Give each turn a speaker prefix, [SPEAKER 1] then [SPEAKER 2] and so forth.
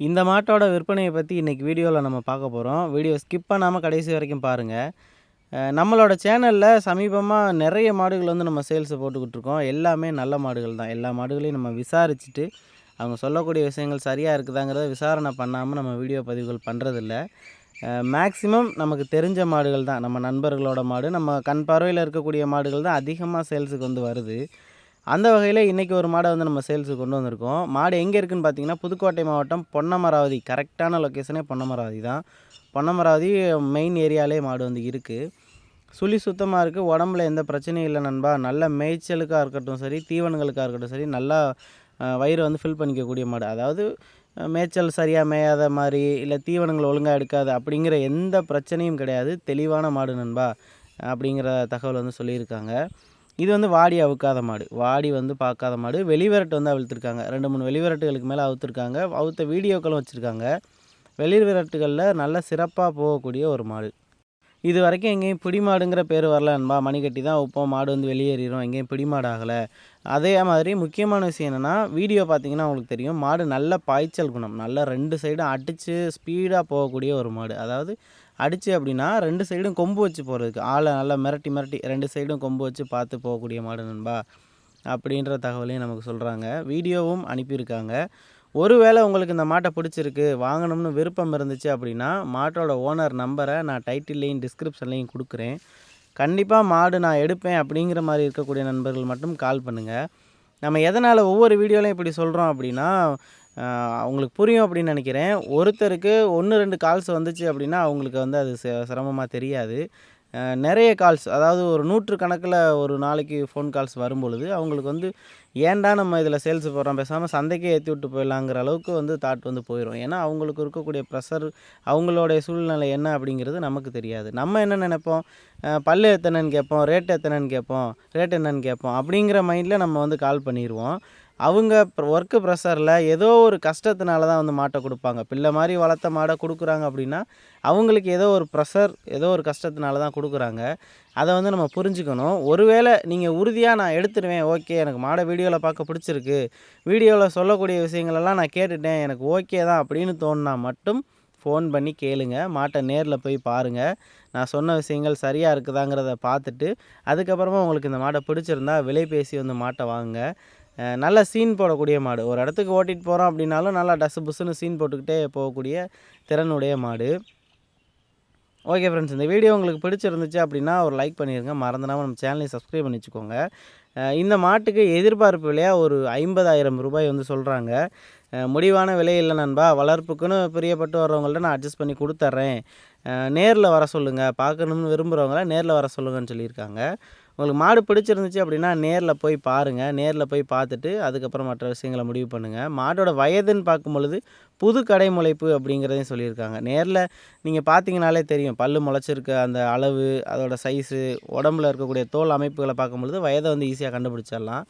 [SPEAKER 1] இந்த மாட்டோட விற்பனையை பற்றி இன்றைக்கி வீடியோவில் நம்ம பார்க்க போகிறோம் வீடியோ ஸ்கிப் பண்ணாமல் கடைசி வரைக்கும் பாருங்கள் நம்மளோட சேனலில் சமீபமாக நிறைய மாடுகள் வந்து நம்ம சேல்ஸை போட்டுக்கிட்டு இருக்கோம். எல்லாமே நல்ல மாடுகள் தான். எல்லா மாடுகளையும் நம்ம விசாரிச்சுட்டு அவங்க சொல்லக்கூடிய விஷயங்கள் சரியாக இருக்குதாங்கிறத விசாரணை பண்ணாமல் நம்ம வீடியோ பதிவுகள் பண்ணுறதில்ல மேக்ஸிமம் நமக்கு தெரிஞ்ச மாடுகள் தான். நம்ம நண்பர்களோட மாடு நம்ம கண் பார்வையில் இருக்கக்கூடிய மாடுகள் தான் அதிகமாக சேல்ஸுக்கு வந்து வருது. அந்த வகையில் இன்றைக்கி ஒரு மாடை வந்து நம்ம சேல்ஸுக்கு கொண்டு வந்திருக்கோம். மாடு எங்கே இருக்குதுன்னு பார்த்தீங்கன்னா புதுக்கோட்டை மாவட்டம் பொன்னமராவதி. கரெக்டான லொக்கேஷனே பொன்னமராவதி தான். பொன்னமராவதி மெயின் ஏரியாலே மாடு வந்து இருக்குது சுழி சுத்தமாக இருக்குது உடம்புல எந்த பிரச்சனையும் இல்லை நண்பா. நல்ல மேய்ச்சலுக்காக இருக்கட்டும் சரி தீவனங்களுக்காக இருக்கட்டும் சரி நல்லா வயிறு வந்து ஃபில் பண்ணிக்கக்கூடிய மாடு. அதாவது மேய்ச்சல் சரியாக மேயாத மாதிரி இல்லை தீவனங்கள் ஒழுங்காக எடுக்காது அப்படிங்கிற எந்த பிரச்சனையும் கிடையாது. தெளிவான மாடு நண்பா அப்படிங்கிற தகவல் வந்து சொல்லியிருக்காங்க. இது வந்து வாடி அவுக்காத மாடு. வாடி வந்து பார்க்காத மாடு. வெளிவரட்டு வந்து அவிழ்த்துருக்காங்க. ரெண்டு மூணு வெளிவரட்டுகளுக்கு மேலே அவுத்துருக்காங்க. அவுத்த வீடியோக்களும் வச்சுருக்காங்க. வெளிவிரட்டுகளில் நல்ல சிறப்பாக போகக்கூடிய ஒரு மாடு. இது வரைக்கும் எங்கேயும் பிடிமாடுங்கிற பேர் வரல அன்பா மணிக்கட்டி தான் வைப்போம். மாடு வந்து வெளியேறிடும் எங்கேயும் பிடிமாடு ஆகலை அதே மாதிரி முக்கியமான விஷயம் என்னென்னா வீடியோ பார்த்தீங்கன்னா உங்களுக்கு தெரியும். மாடு நல்ல பாய்ச்சல் குணம். நல்ல ரெண்டு சைடும் அடித்து ஸ்பீடாக போகக்கூடிய ஒரு மாடு. அதாவது அடித்து அப்படின்னா ரெண்டு சைடும் கொம்பு வச்சு போகிறதுக்கு ஆளை நல்லா மிரட்டி மிரட்டி ரெண்டு சைடும் கொம்பு வச்சு பார்த்து போகக்கூடிய மாடு நண்பா. அப்படின்ற தகவலையும் நமக்கு சொல்கிறாங்க வீடியோவும் அனுப்பியிருக்காங்க. ஒருவேளை உங்களுக்கு இந்த மாட்டை பிடிச்சிருக்கு வாங்கணும்னு விருப்பம் இருந்துச்சு அப்படின்னா மாட்டோட ஓனர் நம்பரை நான் டைட்டில்லையும் டிஸ்கிரிப்ஷன்லையும் கொடுக்குறேன். கண்டிப்பாக மாடு நான் எடுப்பேன் அப்படிங்கிற மாதிரி இருக்கக்கூடிய நண்பர்கள் மட்டும் கால் பண்ணுங்கள் நம்ம எதனால் ஒவ்வொரு வீடியோலையும் இப்படி சொல்கிறோம் அப்படின்னா அவங்களுக்கு புரியும் அப்படின்னு நினைக்கிறேன். ஒருத்தருக்கு ஒன்று ரெண்டு கால்ஸ் வந்துச்சு அப்படின்னா அவங்களுக்கு வந்து அது சிரமமாக தெரியாது. நிறைய கால்ஸ் அதாவது ஒரு நூற்று கணக்கில் ஒரு நாளைக்கு ஃபோன் கால்ஸ் வரும்பொழுது அவங்களுக்கு வந்து ஏன்டா நம்ம இதில் சேல்ஸ் போடுறோம் பேசாமல் சந்தைக்கே ஏற்றி விட்டு போயிடலாங்கிற அளவுக்கு வந்து தாட் வந்து போயிடும் ஏன்னா அவங்களுக்கு இருக்கக்கூடிய ப்ரெஷர் அவங்களுடைய சூழ்நிலை என்ன அப்படிங்கிறது நமக்கு தெரியாது. நம்ம என்ன நினைப்போம்? பல்லு எத்தனைன்னு கேட்போம் ரேட் எத்தனைன்னு கேட்போம் ரேட் என்னன்னு கேட்போம் அப்படிங்கிற மைண்டில் நம்ம வந்து கால் பண்ணிடுவோம் அவங்க ஒர்க்கு ப்ரெஷரில் ஏதோ ஒரு கஷ்டத்தினால தான் வந்து மாட்டை கொடுப்பாங்க. பிள்ளை மாதிரி வளர்த்த மாடை கொடுக்குறாங்க அப்படின்னா அவங்களுக்கு ஏதோ ஒரு ப்ரெஷர் ஏதோ ஒரு கஷ்டத்தினால தான் கொடுக்குறாங்க. அதை வந்து நம்ம புரிஞ்சுக்கணும். ஒருவேளை நீங்கள் உறுதியாக நான் எடுத்துடுவேன் ஓகே எனக்கு மாடை வீடியோவில் பார்க்க பிடிச்சிருக்கு. வீடியோவில் சொல்லக்கூடிய விஷயங்களெல்லாம் நான் கேட்டுட்டேன் எனக்கு ஓகே தான் அப்படின்னு தோணுனா மட்டும் ஃபோன் பண்ணி கேளுங்க. மாட்டை நேரில் போய் பாருங்கள் நான் சொன்ன விஷயங்கள் சரியாக இருக்குதாங்கிறத பார்த்துட்டு அதுக்கப்புறமா உங்களுக்கு இந்த மாடை பிடிச்சிருந்தா விலை பேசி வந்து மாட்டை வாங்குங்க. நல்ல சீன் போடக்கூடிய மாடு. ஒரு இடத்துக்கு ஓட்டிகிட்டு போகிறோம் அப்படின்னாலும் நல்லா டஸ்ஸு புஸ்ஸுன்னு சீன் போட்டுக்கிட்டே போகக்கூடிய திறனுடைய மாடு. ஓகே ஃப்ரெண்ட்ஸ் இந்த வீடியோ உங்களுக்கு பிடிச்சிருந்துச்சு அப்படின்னா ஒரு லைக் பண்ணிடுங்க மறந்துடாமல் நம்ம சேனலையும் சப்ஸ்கிரைப் பண்ணி வச்சுக்கோங்க. இந்த மாட்டுக்கு எதிர்பார்ப்பு விலையாக ஒரு ஐம்பதாயிரம் ரூபாய் வந்து சொல்கிறாங்க முடிவான விலை இல்லை நண்பா. வளர்ப்புக்குன்னு பிரியப்பட்டு வர்றவங்கள்ட்ட நான் அட்ஜஸ்ட் பண்ணி கொடுத்துட்றேன் நேரில் வர சொல்லுங்கள் பார்க்கணும்னு விரும்புகிறவங்களாம் நேரில் வர சொல்லுங்கன்னு சொல்லியிருக்காங்க. உங்களுக்கு மாடு பிடிச்சிருந்துச்சு அப்படின்னா நேரில் போய் பாருங்கள் நேரில் போய் பார்த்துட்டு அதுக்கப்புறம் மற்ற விஷயங்களை முடிவு பண்ணுங்கள் மாடோட வயதுன்னு பார்க்கும் பொழுது புது கடை முளைப்பு அப்படிங்கிறதையும் சொல்லியிருக்காங்க. நேரில் நீங்கள் பார்த்தீங்கனாலே தெரியும். பல்லு முளைச்சிருக்க அந்த அளவு அதோடய சைஸு உடம்புல இருக்கக்கூடிய தோல் அமைப்புகளை பார்க்கும்பொழுது வயதை வந்து ஈஸியாக கண்டுபிடிச்சிடலாம்.